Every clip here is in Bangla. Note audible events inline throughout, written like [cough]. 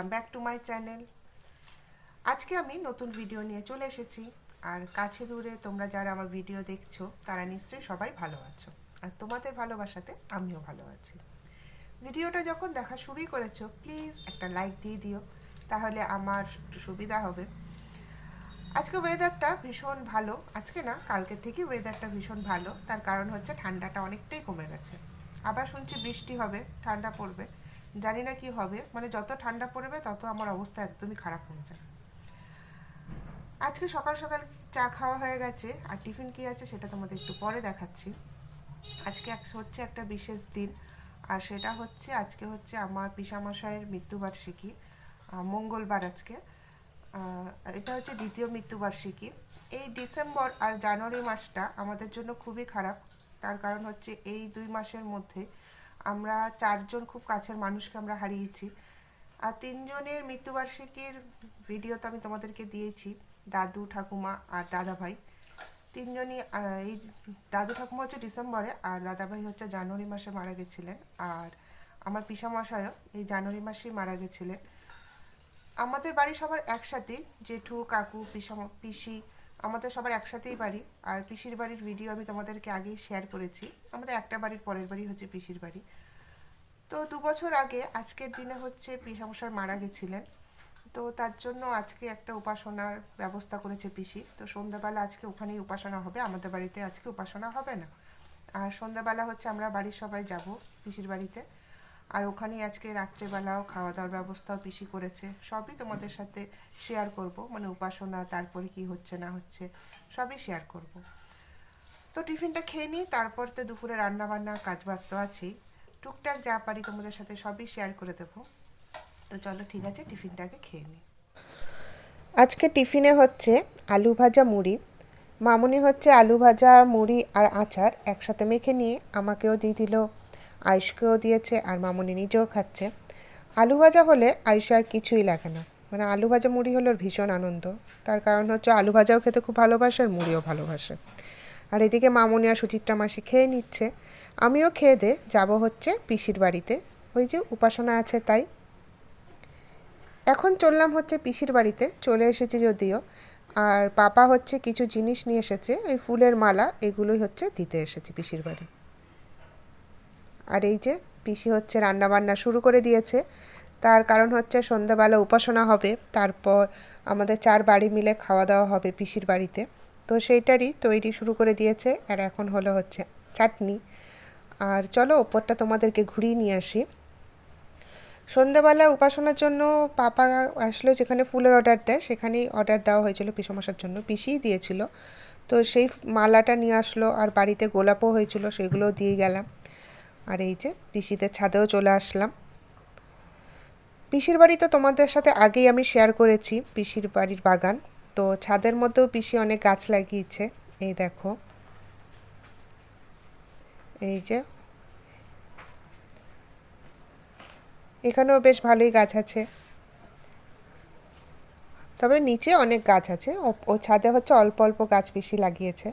Welcome back to my channel আজকে আমি নতুন ভিডিও নিয়ে চলে এসেছি। আর কাছে দূরে তোমরা যারা আমার ভিডিও দেখছ, তারা নিশ্চয়ই সবাই ভালো আছো। আর তোমাদের ভালোবাসাতে আমিও ভালো আছি। ভিডিওটা যখন দেখা শুরুই করেছ প্লিজ একটা লাইক দিয়ে দিও, তাহলে আমার একটু সুবিধা হবে। আজকে ওয়েদারটা ভীষণ ভালো। আজকে না, কালকে থেকে ওয়েদারটা ভীষণ ভালো। তার কারণ হচ্ছে ঠান্ডাটা অনেকটাই কমে গেছে। আবার শুনছি বৃষ্টি হবে, ঠান্ডা পড়বে। জানি না কি হবে। মানে যত ঠান্ডা পড়বে, তত আমার অবস্থা একদমই খারাপ হয়ে যায় আজকে সকাল সকাল চা খাওয়া হয়ে গেছে। আর টিফিন কি আছে সেটা তোমাদের একটু পরে দেখাচ্ছি। আজকে এক হচ্ছে একটা বিশেষ দিন। আর সেটা হচ্ছে, আজকে হচ্ছে আমার পিসামশাইয়ের মৃত্যুবার্ষিকী। মঙ্গলবার আজকে। এটা হচ্ছে দ্বিতীয় মৃত্যুবার্ষিকী। এই ডিসেম্বর আর জানুয়ারি মাসটা আমাদের জন্য খুবই খারাপ। তার কারণ হচ্ছে এই দুই মাসের মধ্যে আমরা চারজন খুব কাছের মানুষকে আমরা হারিয়েছি। আর তিনজনের মৃত্যুবার্ষিকীর ভিডিও তো আমি তোমাদেরকে দিয়েছি, দাদু, ঠাকুমা আর দাদা ভাই তিনজনই এই দাদু, ঠাকুমা হচ্ছে ডিসেম্বরে আর দাদাভাই হচ্ছে জানুয়ারি মাসে মারা গেছিলেন। আর আমার পিসামশায়ও এই জানুয়ারি মাসেই মারা গেছিলেন। আমাদের বাড়ি সবার একসাথেই জেঠু, কাকু, পিসাম, পিসি আমাদের সবার একসাথেই বাড়ি, আর পিসির বাড়ির ভিডিও আমি তোমাদেরকে আগেই শেয়ার করেছি। আমাদের একটা বাড়ির পরের বাড়ি হচ্ছে পিসির বাড়ি। তো দু বছর আগে, আজকের দিনে হচ্ছে পিসামশাই মারা গেছিলেন। তো তার জন্য আজকে একটা উপাসনার ব্যবস্থা করেছে পিসি। তো সন্ধ্যাবেলা আজকে ওখানেই উপাসনা হবে, আমাদের বাড়িতে আজকে উপাসনা হবে না। আর সন্ধ্যাবেলা হচ্ছে আমরা বাড়ির সবাই যাব পিসির বাড়িতে। আর ওখানেই আজকে রাত্রেবেলাও খাওয়া দাওয়ার ব্যবস্থাও পিসি করেছে। সবই তোমাদের সাথে শেয়ার করব মানে উপাসনা, তারপরে কি হচ্ছে, না হচ্ছে, সবই শেয়ার করব। তো টিফিনটা খেয়ে নিই, তারপর তো দুপুরে রান্না বান্না কাজ বাজ তো আছেই। টুকটাক যা পারি তোমাদের সাথে সবই শেয়ার করে দেবো। তো চলো ঠিক আছে, টিফিনটাকে খেয়ে নিই। আজকে টিফিনে হচ্ছে আলু ভাজা মুড়ি। মামুনি হচ্ছে আলু ভাজা, মুড়ি আর আচার একসাথে মেখে নিয়ে আমাকেও দিয়ে দিল আয়ুষকেও দিয়েছে আর মামুনি নিজেও খাচ্ছে। আলু ভাজা হলে আয়ুষ আর কিছুই লাগে না। মানে আলু ভাজা মুড়ি হলো ভীষণ আনন্দ। তার কারণ হচ্ছে আলু ভাজাও খেতে খুব ভালোবাসে আর মুড়িও ভালোবাসে। আর এদিকে মামুনি আর সুচিত্রা মাসি খেয়ে নিচ্ছে। আমিও খেয়ে দে, যাব হচ্ছে পিসির বাড়িতে। ওই যে উপাসনা আছে তাই। এখন চললাম হচ্ছে পিসির বাড়িতে, চলে এসেছি যদিও। আর পাপা হচ্ছে কিছু জিনিস নিয়ে এসেছে, ওই ফুলের মালা, এগুলোই হচ্ছে দিতে এসেছি পিসির বাড়ি। আর এই যে পিসি হচ্ছে রান্না বান্না শুরু করে দিয়েছে। তার কারণ হচ্ছে সন্ধ্যাবেলা উপাসনা হবে, তারপর আমাদের চার বাড়ি মিলে খাওয়া দাওয়া হবে পিসির বাড়িতে। তো সেইটারই তৈরি শুরু করে দিয়েছে, আর এখন হলো হচ্ছে চাটনি। আর চলো ওপরটা তোমাদেরকে ঘুরিয়ে নিয়ে আসি। সন্ধ্যাবেলা উপাসনার জন্য পাপা আসলো যেখানে ফুলের অর্ডার দেয়, সেখানেই অর্ডার দেওয়া হয়েছিল পিসমশার জন্য, পিসিই দিয়েছিল। তো সেই মালাটা নিয়ে আসলো, আর বাড়িতে গোলাপও হয়েছিল, সেগুলোও দিয়ে গেলাম। আর এই যে পিসিদের ছাদেও চলে আসলাম। পিসির বাড়ি তো তোমাদের সাথে আগেই আমি শেয়ার করেছি, পিসির বাড়ির বাগান। তো ছাদের মধ্যেও পিসি অনেক গাছ লাগিয়েছে, এই দেখো। এই যে। এখানেও বেশ ভালোই গাছ আছে। তবে নিচে অনেক গাছ আছে, ও- ছাদে হচ্ছে অল্প অল্প গাছ বেশি লাগিয়েছে।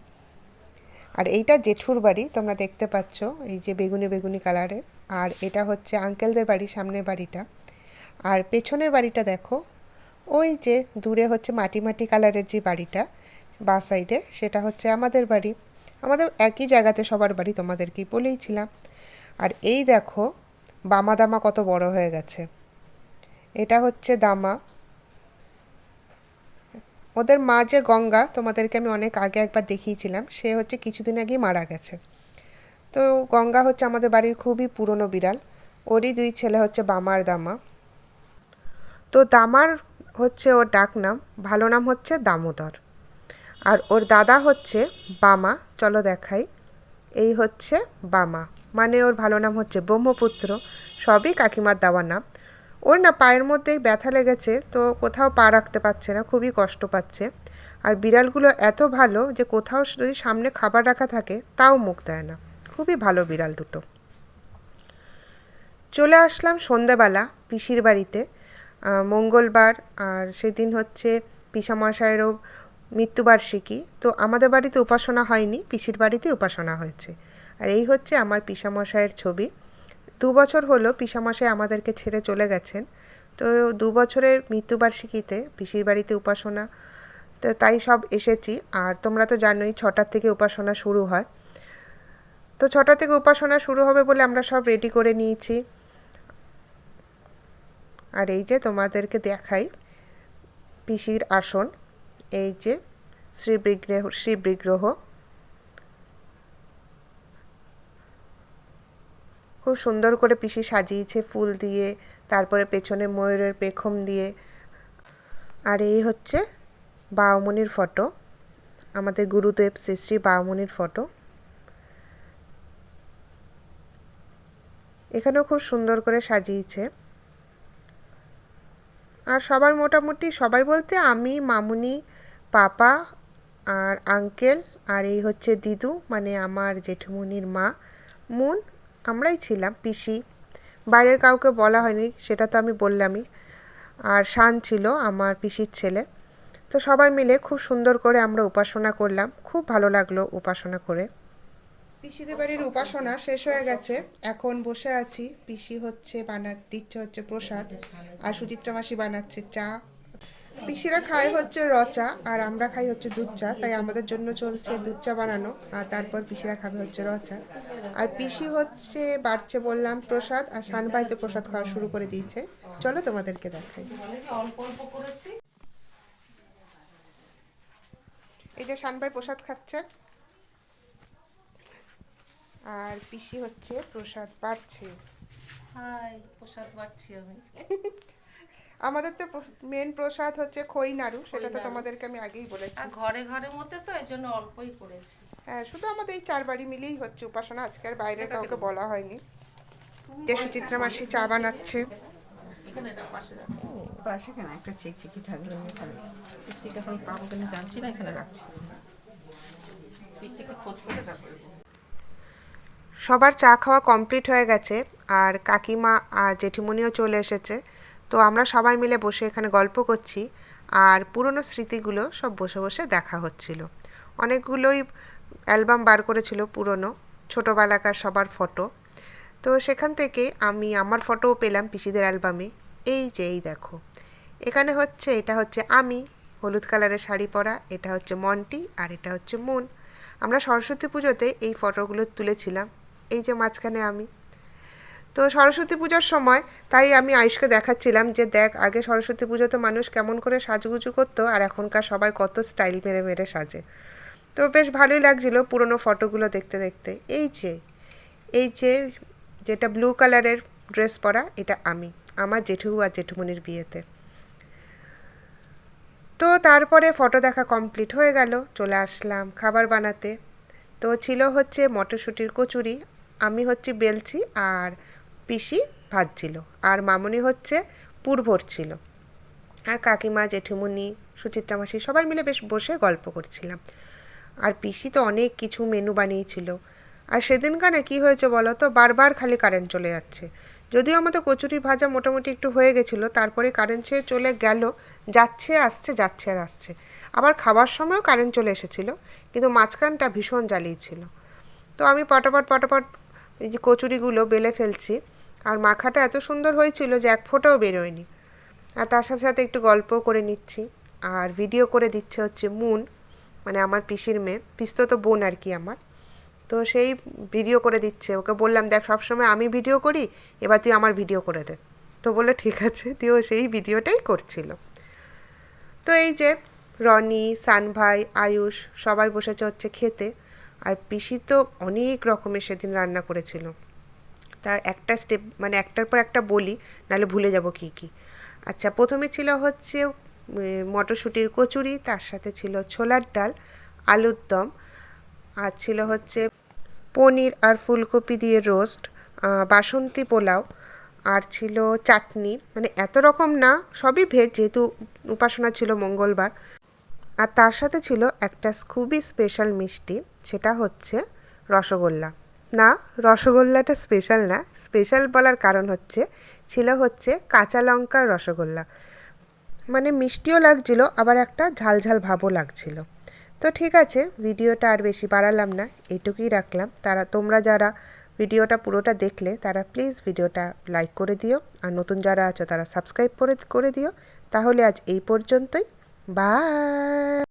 আর এইটা জেঠুর বাড়ি, তোমরা দেখতে পাচ্ছ, এই যে বেগুনি বেগুনি কালারের আর এটা হচ্ছে আঙ্কেলদের বাড়ি সামনের বাড়িটা। আর পেছনের বাড়িটা দেখো, ওই যে দূরে হচ্ছে মাটি মাটি কালারের যে বাড়িটা, বা সাইডে সেটা হচ্ছে আমাদের বাড়ি। আমাদের একই জায়গাতে সবার বাড়ি, তোমাদেরকেই বলেইছিলাম। আর এই দেখো বামা দামা কত বড় হয়ে গেছে। এটা হচ্ছে দামা। ওদের মা যে গঙ্গা, তোমাদেরকে আমি অনেক আগে একবার দেখিয়েছিলাম, সে হচ্ছে কিছুদিন আগেই মারা গেছে। তো গঙ্গা হচ্ছে আমাদের বাড়ির খুবই পুরনো বিড়াল। ওরই দুই ছেলে হচ্ছে বামার দামা। তো দামার হচ্ছে ওর ডাক নাম, ভালো নাম হচ্ছে দামোদর। আর ওর দাদা হচ্ছে বামা, চলো দেখাই। এই হচ্ছে বামা মানে ওর ভালো নাম হচ্ছে ব্রহ্মপুত্র। সবই কাকিমার দেওয়া নাম। ওর না পায়ের মধ্যে ব্যথা লেগেছে, তো কোথাও পা রাখতে পারছে না, খুবই কষ্ট পাচ্ছে। আর বিড়ালগুলো এত ভালো যে কোথাও যদি সামনে খাবার রাখা থাকে, তাও মুখ দেয় না। খুবই ভালো বিড়াল দুটো। চলে আসলাম সন্ধ্যাবেলা পিসির বাড়িতে। মঙ্গলবার, আর সেদিন হচ্ছে পিসামশায়েরও মৃত্যুবার্ষিকী। তো আমাদের বাড়িতে উপাসনা হয়নি, পিসির বাড়িতে উপাসনা হয়েছে। আর এই হচ্ছে আমার পিসামশায়ের ছবি। দু বছর হলো পিসামশাই আমাদেরকে ছেড়ে চলে গেছেন। তো দু বছরের মৃত্যুবার্ষিকীতে পিসির বাড়িতে উপাসনা, তো তাই সব এসেছি। আর তোমরা তো জানোই ছটার থেকে উপাসনা শুরু হয়। তো ছটা থেকে উপাসনা শুরু হবে বলে আমরা সব রেডি করে নিয়েছি। আর এই যে তোমাদেরকে দেখাই পিসির আসন। এই যে শ্রী বিগ্রহ শ্রী বিগ্রহ খুব সুন্দর করে পিসি সাজিয়েছে ফুল দিয়ে, তারপরে পেছনে ময়ূরের পেখম দিয়ে। আর এই হচ্ছে বাউমনির ফটো। আমাদের গুরুদেব শ্রী শ্রী বাউমনির ফটো। এখানেও খুব সুন্দর করে সাজিয়েছে। আর সবার মোটামুটি সবাই বলতে আমি, মামুনি, পাপা আর আঙ্কেল আর এই হচ্ছে দিদু মানে আমার জেঠুমনির মা, মুন আমরাই ছিলাম পিসি। বাইরের কাউকে বলা হয়নি, সেটা তো আমি বললামই। আর শান ছিল আমার পিসির ছেলে। তো সবাই মিলে খুব সুন্দর করে আমরা উপাসনা করলাম। খুব ভালো লাগল উপাসনা করে। পিসিদের বাড়ির উপাসনা শেষ হয়ে গেছে। এখন বসে আছি। পিসি হচ্ছে বানা দিচ্ছে হচ্ছে প্রসাদ। আর সুচিত্রা মাসি বানাচ্ছে চা। পিসিরা খায় হচ্ছে রচা আর আমরা খাই হচ্ছে দুধ চা তাই আমাদের জন্য চলছে দুধ চা বানানো আর তারপর পিসিরা খাবে হচ্ছে রচা আর পিসি হচ্ছে বাড়ছে বললাম প্রসাদ আর সানভাই তো প্রসাদ খাওয়া শুরু করে দিয়েছে। চলো তোমাদেরকে দেখাই। এই যে সানভাই প্রসাদ খাচ্ছে। আর পিসি হচ্ছে প্রসাদ বাড়ছে। হাই প্রসাদ বাড়ছি আমি। [laughs] আমাদের তো মেন প্রসাদ হচ্ছে খই নাড়ু সেটা তো তোমাদেরকে আমি আগেই বলেছি। আর ঘরে ঘরে মধ্যে তো এর জন্য অল্পই করেছি হ্যাঁ শুধু আমাদের এই চার বাড়ি মিলেই হচ্ছে উপাসনা আজকে আর বাইরে কাউকে বলা হয়নি। যে সুচিত্রা মাসি চা বানাচ্ছে। পাশে রাখো। পাশে কেন? একটা চিকচিকি থাকলে এখানে। চিস্টিক এখন পাবো কিনা জানছি না এখানে রাখছি। খোঁজ করে রাখব সবার চা খাওয়া কমপ্লিট হয়ে গেছে আর কাকিমা আর জেঠিমনিও চলে এসেছে। তো আমরা সবাই মিলে বসে এখানে গল্প করছি আর পুরনো স্মৃতিগুলো সব বসে বসে দেখা হচ্ছিল। অনেকগুলোই অ্যালবাম বার করেছিল পুরনো, ছোটোবেলাকার সবার ফটো। তো সেখান থেকে আমি আমার ফটোও পেলাম পিসিদের অ্যালবামে। এই যে, এই দেখো। এখানে হচ্ছে, এটা হচ্ছে আমি, হলুদ কালারের শাড়ি পরা, এটা হচ্ছে মন্টি আর এটা হচ্ছে মুন। আমরা সরস্বতী পুজোতে এই ফটোগুলো তুলেছিলাম। এই যে মাঝখানে আমি। তো সরস্বতী পুজোর সময় তাই আমি আয়ুষকে দেখাচ্ছিলাম যে দেখ, আগে সরস্বতী পুজোতে মানুষ কেমন করে সাজুগুজু করতো আর এখনকার সবাই কত স্টাইল মেরে মেরে সাজে। তো বেশ ভালোই লাগছিল পুরনো ফটোগুলো দেখতে দেখতে। এই যে এই যে যেটা ব্লু কালারের ড্রেস পরা, এটা আমি, আমার জেঠু আর জেঠুমনির বিয়েতে। তো তারপরে ফটো দেখা কমপ্লিট হয়ে গেল, চলে আসলাম খাবার বানাতে। তো ছিল হচ্ছে মটরশুঁটির কচুরি, আমি হচ্ছে বেলছি আর পিসি ভাজছিল আর মামনি হচ্ছে পুর ছিল। আর কাকিমা জেঠুমনি সুচিত্রা মাসি সবাই মিলে বেশ বসে গল্প করছিলাম। আর পিসি তো অনেক কিছু মেনু বানিয়েছিল। আর সেদিনকার না কি হয়েছে বলো তো, বারবার খালি কারেন্ট চলে যাচ্ছে। যদিও আমাদের কচুরি ভাজা মোটামুটি একটু হয়ে গেছিল, তারপরে কারেন্ট ছেড়ে চলে গেল, যাচ্ছে, আসছে, যাচ্ছে আর আসছে। আবার খাবার সময়ও কারেন্ট চলে এসেছিল, কিন্তু মাঝখানটা ভীষণ জ্বালিয়েছিল। তো আমি পটাপট পটাপট এই যে কচুরিগুলো বেলে ফেলছি আর মাখাটা এত সুন্দর হয়েছিল যে এক ফোঁটাও বেরোয়নি। আর তার সাথে সাথে একটু গল্পও করে নিচ্ছি। আর ভিডিও করে দিচ্ছে হচ্ছে মুন মানে আমার পিসির মেয়ে, পিস্তো তো বোন আর কি আমার। তো সেই ভিডিও করে দিচ্ছে। ওকে বললাম, দেখ, সবসময় আমি ভিডিও করি, এবার তুই আমার ভিডিও করে দে। তো বলল, ঠিক আছে। [laughs] দিয়ে ও সেই ভিডিওটাই করছিল। তো এই যে রনি, সানভাই, আয়ুষ সবাই বসেছে হচ্ছে খেতে। আর পিসি তো অনেক রকমের সেদিন রান্না করেছিল। তার একটা স্টেপ মানে একটার পর একটা বলি, নাহলে ভুলে যাব কি কি। আচ্ছা প্রথমে ছিল হচ্ছে মটরশুঁটির কচুরি, তার সাথে ছিল ছোলার ডাল, আলুর দম, আর ছিল হচ্ছে পনির আর ফুলকপি দিয়ে রোস্ট বাসন্তী পোলাও, আর ছিল চাটনি। মানে এত রকম না, সবই ভেজ যেহেতু উপাসনা ছিল মঙ্গলবার। আর তার সাথে ছিল একটা খুবই স্পেশাল মিষ্টি, সেটা হচ্ছে রসগোল্লা। না, রসগোল্লাটা স্পেশাল না। স্পেশাল বলার কারণ হচ্ছে, ছিল হচ্ছে কাঁচা লঙ্কার রসগোল্লা। মানে মিষ্টিও লাগছিল, আবার একটা ঝালঝাল ভাবও লাগছিল। তো ঠিক আছে, ভিডিওটা আর বেশি বাড়ালাম না এইটুকুই রাখলাম। তারা, তোমরা যারা ভিডিওটা পুরোটা দেখলে, তারা প্লিজ ভিডিওটা লাইক করে দিও। আর নতুন যারা আছো, তারা সাবস্ক্রাইব করে করে দিও। তাহলে আজ এই পর্যন্তই। বাই